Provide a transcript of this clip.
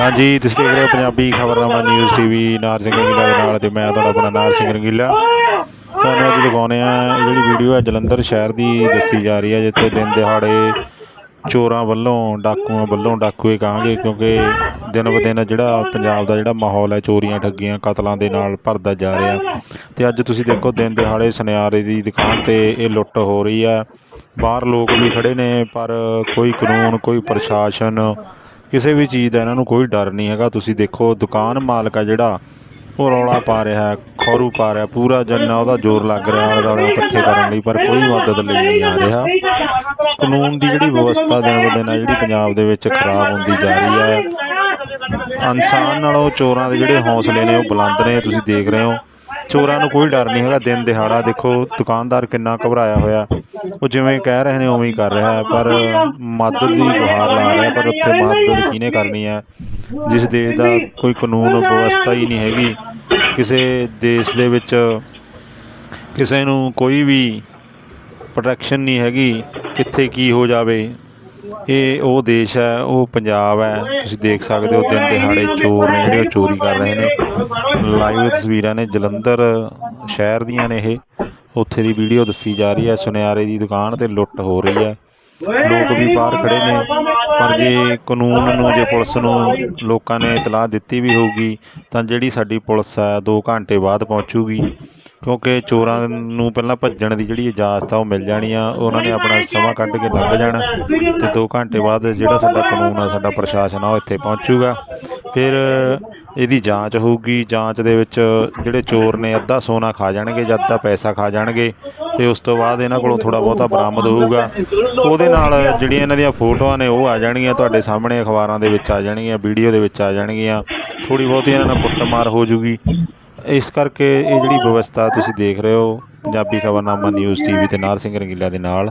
ਹਾਂਜੀ, ਤੁਸੀਂ ਦੇਖ ਰਹੇ ਹੋ ਪੰਜਾਬੀ ਖਬਰਨਾਮਾ ਨਿਊਜ਼ ਟੀਵੀ ਨਾਰ ਸਿੰਘ ਰੰਗੀਲਾ ਦੇ ਨਾਲ ਤੇ ਮੈਂ ਤੁਹਾਡਾ ਆਪਣਾ ਨਾਰ ਸਿੰਘ ਰੰਗੀਲਾ। ਤੁਹਾਨੂੰ ਅੱਜ ਦਿਖਾਉਂਦੇ ਆ ਇਹ ਜਿਹੜੀ ਵੀਡੀਓ ਹੈ ਜਲੰਧਰ ਸ਼ਹਿਰ ਦੀ ਦੱਸੀ ਜਾ ਰਹੀ ਹੈ, ਜਿੱਥੇ ਦਿਨ ਦਿਹਾੜੇ ਚੋਰਾਂ ਵੱਲੋਂ, ਡਾਕੂਆਂ ਵੱਲੋਂ ਡਾਕੂਏ ਕਹਾਂਗੇ ਕਿਉਂਕਿ ਦਿਨ ਬ ਦਿਨ ਜਿਹੜਾ ਪੰਜਾਬ ਦਾ ਜਿਹੜਾ ਮਾਹੌਲ ਹੈ, ਚੋਰੀਆਂ, ਠੱਗੀਆਂ, ਕਤਲਾਂ ਦੇ ਨਾਲ ਭਰਦਾ ਜਾ ਰਿਹਾ। ਤੇ ਅੱਜ ਤੁਸੀਂ ਦੇਖੋ ਦਿਨ ਦਿਹਾੜੇ ਸੁਨਿਆਰੇ ਦੀ ਦੁਕਾਨ ਤੇ ਇਹ ਲੁੱਟ ਹੋ ਰਹੀ ਹੈ। ਬਾਹਰ ਲੋਕ ਵੀ ਖੜੇ ਨੇ, ਪਰ ਕੋਈ ਕਾਨੂੰਨ, ਕੋਈ ਪ੍ਰਸ਼ਾਸਨ ਕਿਸੇ ਵੀ ਚੀਜ਼ ਦਾ ਇਹਨਾਂ ਨੂੰ ਕੋਈ ਡਰ ਨਹੀਂ ਹੈਗਾ। ਤੁਸੀਂ ਦੇਖੋ, ਦੁਕਾਨ ਮਾਲਕ ਆ ਜਿਹੜਾ, ਉਹ ਰੌਲਾ ਪਾ ਰਿਹਾ ਹੈ, ਖੌਰੂ ਪਾ ਰਿਹਾ, ਪੂਰਾ ਜੰਨਾ ਉਹਦਾ ਜ਼ੋਰ ਲੱਗ ਰਿਹਾ, ਆਲੇ ਦੁਆਲੇ ਇਕੱਠੇ ਕਰਨ ਲਈ, ਪਰ ਕੋਈ ਮਦਦ ਲਈ ਨਹੀਂ ਆ ਰਿਹਾ। ਕਾਨੂੰਨ ਦੀ ਜਿਹੜੀ ਵਿਵਸਥਾ ਦਿਨ ਬ ਦਿਨ ਆ, ਜਿਹੜੀ ਪੰਜਾਬ ਦੇ ਵਿੱਚ ਖਰਾਬ ਹੁੰਦੀ ਜਾ ਰਹੀ ਹੈ। ਇਨਸਾਨ ਨਾਲੋਂ ਚੋਰਾਂ ਦੇ ਜਿਹੜੇ ਹੌਸਲੇ ਨੇ, ਉਹ ਬੁਲੰਦ ਨੇ, ਤੁਸੀਂ ਦੇਖ ਰਹੇ ਹੋ। ਚੋਰਾਂ ਨੂੰ ਕੋਈ ਡਰ ਨਹੀਂ ਹੈਗਾ, ਦਿਨ ਦਿਹਾੜਾ ਦੇਖੋ, ਦੁਕਾਨਦਾਰ ਕਿੰਨਾ ਘਬਰਾਇਆ ਹੋਇਆ। ਉਹ ਜਿਵੇਂ ਕਹਿ ਰਹੇ ਨੇ, ਉਵੇਂ ਹੀ ਕਰ ਰਿਹਾ ਹੈ, ਪਰ ਮਦਦ ਦੀ ਗੁਹਾਰ ਲਾ ਰਿਹਾ ਪਰ ਉੱਥੇ ਮਦਦ ਕਿਹਨੇ ਕਰਨੀ ਹੈ? ਜਿਸ ਦੇਸ਼ ਦਾ ਕੋਈ ਕਾਨੂੰਨ ਵਿਵਸਥਾ ਹੀ ਨਹੀਂ ਹੈਗੀ, ਕਿਸੇ ਦੇਸ਼ ਦੇ ਵਿੱਚ ਕਿਸੇ ਨੂੰ ਕੋਈ ਵੀ ਪ੍ਰੋਟੈਕਸ਼ਨ ਨਹੀਂ ਹੈਗੀ, ਕਿੱਥੇ ਕੀ ਹੋ ਜਾਵੇ। ਇਹ ਉਹ ਦੇਸ਼ ਹੈ, ਉਹ ਪੰਜਾਬ ਹੈ, ਤੁਸੀਂ ਦੇਖ ਸਕਦੇ ਹੋ, ਦਿਨ ਦਿਹਾੜੇ ਚੋਰ ਨੇ ਜਿਹੜੇ ਉਹ ਚੋਰੀ ਕਰ ਰਹੇ ਨੇ। ਲਾਈਵ ਤਸਵੀਰਾਂ ਨੇ, ਜਲੰਧਰ ਸ਼ਹਿਰ ਦੀਆਂ ਨੇ ਇਹ। ਉੱਥੇ ਦੀ ਵੀਡੀਓ ਦੱਸੀ ਜਾ ਰਹੀ ਹੈ, ਸੁਨਿਆਰੇ ਦੀ ਦੁਕਾਨ ਤੇ ਲੁੱਟ ਹੋ ਰਹੀ ਹੈ। ਲੋਕ ਵੀ ਬਾਹਰ ਖੜੇ ਨੇ, ਪਰ ਜੇ ਕਾਨੂੰਨ ਨੂੰ, ਜੇ ਪੁਲਿਸ ਨੂੰ ਲੋਕਾਂ ਨੇ ਇਤਲਾਹ ਦਿੱਤੀ ਵੀ ਹੋਊਗੀ, ਤਾਂ ਜਿਹੜੀ ਸਾਡੀ ਪੁਲਿਸ ਆ 2 ਘੰਟੇ ਬਾਅਦ ਪਹੁੰਚੂਗੀ। ਕਿਉਂਕਿ ਚੋਰਾਂ ਨੂੰ ਪਹਿਲਾਂ ਭੱਜਣ ਦੀ ਜਿਹੜੀ ਇਜਾਜ਼ਤ ਆ, ਉਹ ਮਿਲ ਜਾਣੀ ਆ। ਉਹਨਾਂ ਨੇ ਆਪਣਾ ਸਮਾਂ ਕੱਢ ਕੇ ਲੰਘ ਜਾਣਾ, ਤੇ 2 ਘੰਟੇ ਬਾਅਦ ਜਿਹੜਾ ਸਾਡਾ ਕਾਨੂੰਨ ਆ, ਸਾਡਾ ਪ੍ਰਸ਼ਾਸਨ ਆ, ਉਹ ਇੱਥੇ ਪਹੁੰਚੂਗਾ। ਫਿਰ ਇਹਦੀ ਜਾਂਚ ਹੋਊਗੀ। ਜਾਂਚ ਦੇ ਵਿੱਚ ਜਿਹੜੇ ਚੋਰ ਨੇ ਅੱਧਾ ਸੋਨਾ ਖਾ ਜਾਣਗੇ ਜਾਂ ਅੱਧਾ ਪੈਸਾ ਖਾ ਜਾਣਗੇ ਤੇ ਉਸ ਤੋਂ ਬਾਅਦ ਇਹਨਾਂ ਕੋਲੋਂ ਥੋੜਾ ਬਹੁਤਾ ਬਰਾਮਦ ਹੋਊਗਾ। ਉਹਦੇ ਨਾਲ ਜਿਹੜੀਆਂ ਇਹਨਾਂ ਦੀਆਂ ਫੋਟੋਆਂ ਨੇ ਉਹ ਆ ਜਾਣਗੀਆਂ, ਤੁਹਾਡੇ ਸਾਹਮਣੇ ਅਖਬਾਰਾਂ ਦੇ ਵਿੱਚ ਆ ਜਾਣਗੀਆਂ, ਵੀਡੀਓ ਦੇ ਵਿੱਚ ਆ ਜਾਣਗੀਆਂ। ਥੋੜੀ ਬਹੁਤੀ ਇਹਨਾਂ ਨਾਲ ਕੁੱਟਮਾਰ ਹੋ ਜੂਗੀ। ਇਸ ਕਰਕੇ ਇਹ ਜਿਹੜੀ ਵਿਵਸਥਾ ਤੁਸੀਂ ਦੇਖ ਰਹੇ ਹੋ, ਪੰਜਾਬੀ ਖਬਰਨਾਮਾ ਨਿਊਜ਼ ਟੀਵੀ ਤੇ ਨਾਰ ਸਿੰਘ ਰੰਗੀਲਾ ਦੇ ਨਾਲ।